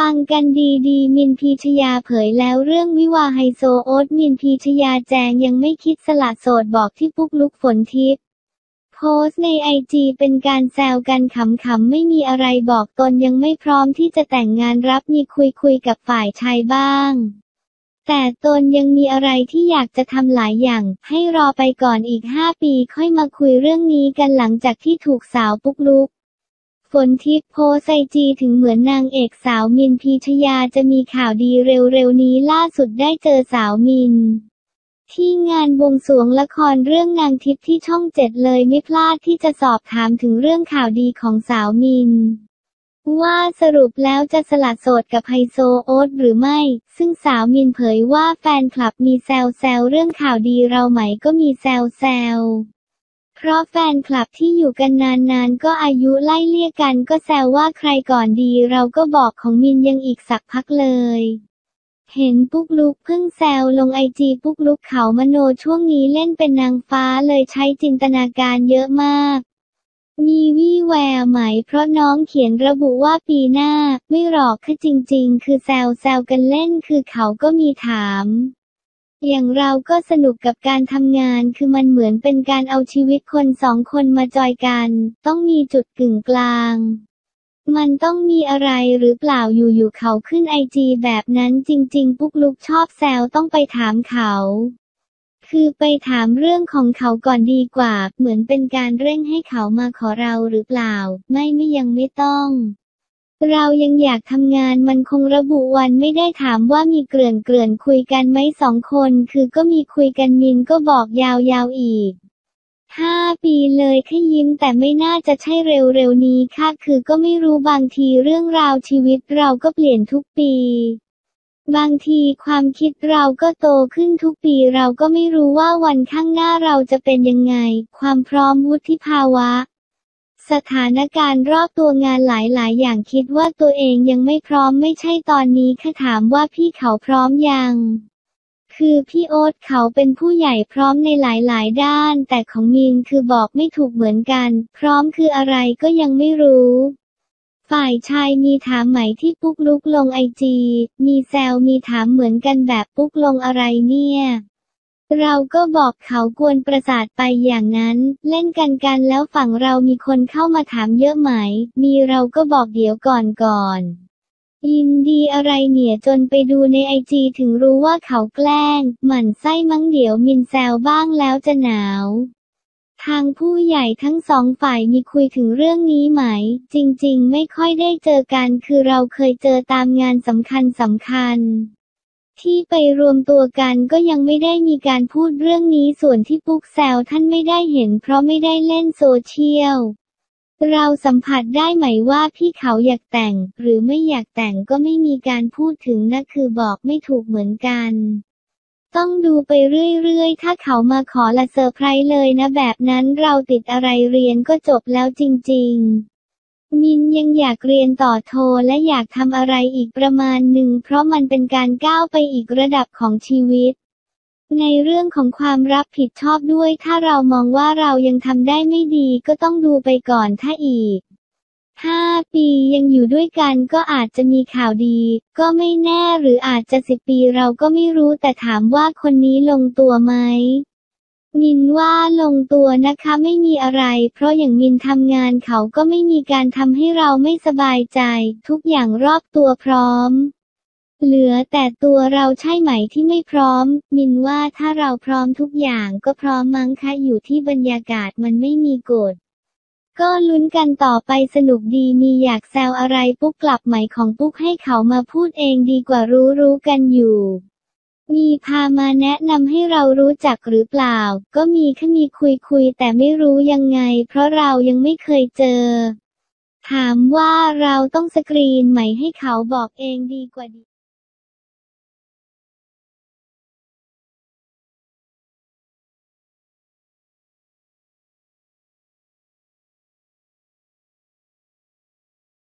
ฟังกันดีๆมินพีชยาเผยแล้วเรื่องวิวาไฮโซโอ๊ตมินพีชยาแจงยังไม่คิดสละโสดบอกที่ปุ๊กลุกฝนทิพย์โพสในไอจีเป็นการแซวกันขำๆไม่มีอะไรบอกตนยังไม่พร้อมที่จะแต่งงานรับมีคุยคุยกับฝ่ายชายบ้าง แต่ตนยังมีอะไรที่อยากจะทำหลายอย่าง ให้รอไปก่อนอีกห้าปีค่อยมาคุยเรื่องนี้กันหลังจากที่ถูกสาวปุ๊กลุก ฝนทิพย์โพไอจีถึงเหมือนนางเอกสาวมินพีชยาจะมีข่าวดีเร็วๆนี้ล่าสุดได้เจอสาวมิน ที่งานบวงสรวงละครเรื่องนางทิพย์ที่ช่องเจ็ดเลยไม่พลาดที่จะสอบถามถึงเรื่องข่าวดีของสาวมิน ว่าสรุปแล้วจะสละโสดกับไฮโซโอ๊ตหรือไม่ ซึ่งสาวมินเผยว่าแฟนคลับมีแซวแซวเรื่องข่าวดีเราไหมก็มีแซวแซว เพราะแฟนคลับที่อยู่กันนานๆ ก็อายุไล่เลี่ยกันก็แซวว่าใครก่อนดีเราก็บอกของมินยังอีกสักพักเลย เห็นปุ๊กลุกเพิ่งแซวลงไอจีปุ๊กลุกเขามโนช่วงนี้เล่นเป็นนางฟ้าเลยใช้จินตนาการเยอะมาก มีวี่แววไหมเพราะน้องเขียนระบุว่าปีหน้า ไม่หรอกคือจริงๆ คือแซวแซวกันเล่นคือเขาก็มีถาม อย่างเราก็สนุกกับการทำงาน คือมันเหมือนเป็นการเอาชีวิตคนสองคนมาจอยกัน ต้องมีจุดกึ่งกลาง มันต้องมีอะไรหรือเปล่าอยู่ๆเขาขึ้นไอจีแบบนั้นจริง ๆ ปุ๊กลุกชอบแซวต้องไปถามเขา คือไปถามเรื่องของเขาก่อนดีกว่า เหมือนเป็นการเร่งให้เขามาขอเราหรือเปล่า ไม่ไม่ยังไม่ต้อง เรายังอยากทำงานมันคงระบุวันไม่ได้ถามว่ามีเกลื่อนเกลื่อนคุยกันไหมสองคน คือก็มีคุยกันมินก็บอกยาวๆอีกห้าปีเลยแค่ยิ้มแต่ไม่น่าจะใช่เร็วๆนี้ค่ะคือก็ไม่รู้บางทีเรื่องราวชีวิตเราก็เปลี่ยนทุกปี บางทีความคิดเราก็โตขึ้นทุกปีเราก็ไม่รู้ว่าวันข้างหน้าเราจะเป็นยังไง ความพร้อมวุฒิภาวะ สถานการณ์รอบตัวงานหลายๆ อย่างคิดว่าตัวเองยังไม่พร้อมไม่ใช่ตอนนี้ค่ะถามว่าพี่เขาพร้อมยัง คือพี่โอ๊ตเขาเป็นผู้ใหญ่พร้อมในหลายๆ ด้าน แต่ของมินคือบอกไม่ถูกเหมือนกัน พร้อมคืออะไรก็ยังไม่รู้ ฝ่ายชายมีถามไหมที่ปุ๊กลุกลงไอจีมีแซวมีถามเหมือนกันแบบปุ๊กลงอะไรเนี่ย เราก็บอกเขากวนประสาทไปอย่างนั้น เล่นกันกันแล้วฝั่งเรามีคนเข้ามาถามเยอะไหม มีเราก็บอกเดี๋ยวก่อนก่อน ยินดีอะไรเนี่ยจนไปดูในไอจีถึงรู้ว่าเขาแกล้ง หมั่นไส้มั้งเดี๋ยวมินแซวบ้างแล้วจะหนาวทางผู้ใหญ่ทั้งสองฝ่ายมีคุยถึงเรื่องนี้ไหม จริงๆ ไม่ค่อยได้เจอกัน คือเราเคยเจอตามงานสำคัญสำคัญ ที่ไปรวมตัวกันก็ยังไม่ได้มีการพูดเรื่องนี้ส่วนที่ปุ๊กแซวท่านไม่ได้เห็นเพราะไม่ได้เล่นโซเชียล เราสัมผัสได้ไหมว่าพี่เขาอยากแต่ง หรือไม่อยากแต่งก็ไม่มีการพูดถึงนะคือบอกไม่ถูกเหมือนกัน ต้องดูไปเรื่อยๆ ถ้าเขามาขอละเซอร์ไพรส์เลยนะแบบนั้นเราติดอะไรเรียนก็จบแล้วจริง ๆ มินยังอยากเรียนต่อโทและอยากทำอะไรอีกประมาณหนึ่งเพราะมันเป็นการก้าวไปอีกระดับของชีวิต ในเรื่องของความรับผิดชอบด้วย ถ้าเรามองว่าเรายังทำได้ไม่ดีก็ต้องดูไปก่อนถ้าอีกห้าปียังอยู่ด้วยกันก็อาจจะมีข่าวดี ก็ไม่แน่หรืออาจจะสิบปีเราก็ไม่รู้แต่ถามว่าคนนี้ลงตัวไหม มินว่าลงตัวนะคะไม่มีอะไร เพราะอย่างมินทำงานเขาก็ไม่มีการทำให้เราไม่สบายใจ ทุกอย่างรอบตัวพร้อม เหลือแต่ตัวเราใช่ไหมที่ไม่พร้อม มินว่าถ้าเราพร้อมทุกอย่างก็พร้อมมั้งคะอยู่ที่บรรยากาศมันไม่มีกฎก็ลุ้นกันต่อไปสนุกดีมีอยากแซวอะไรปุ๊กกลับไหมของปุ๊กให้เขามาพูดเองดีกว่ารู้รู้กันอยู่ มีพามาแนะนำให้เรารู้จักหรือเปล่า ก็มีแค่มีคุยคุยแต่ไม่รู้ยังไง เพราะเรายังไม่เคยเจอ ถามว่าเราต้องสกรีนไหมให้เขาบอกเองดีกว่าดี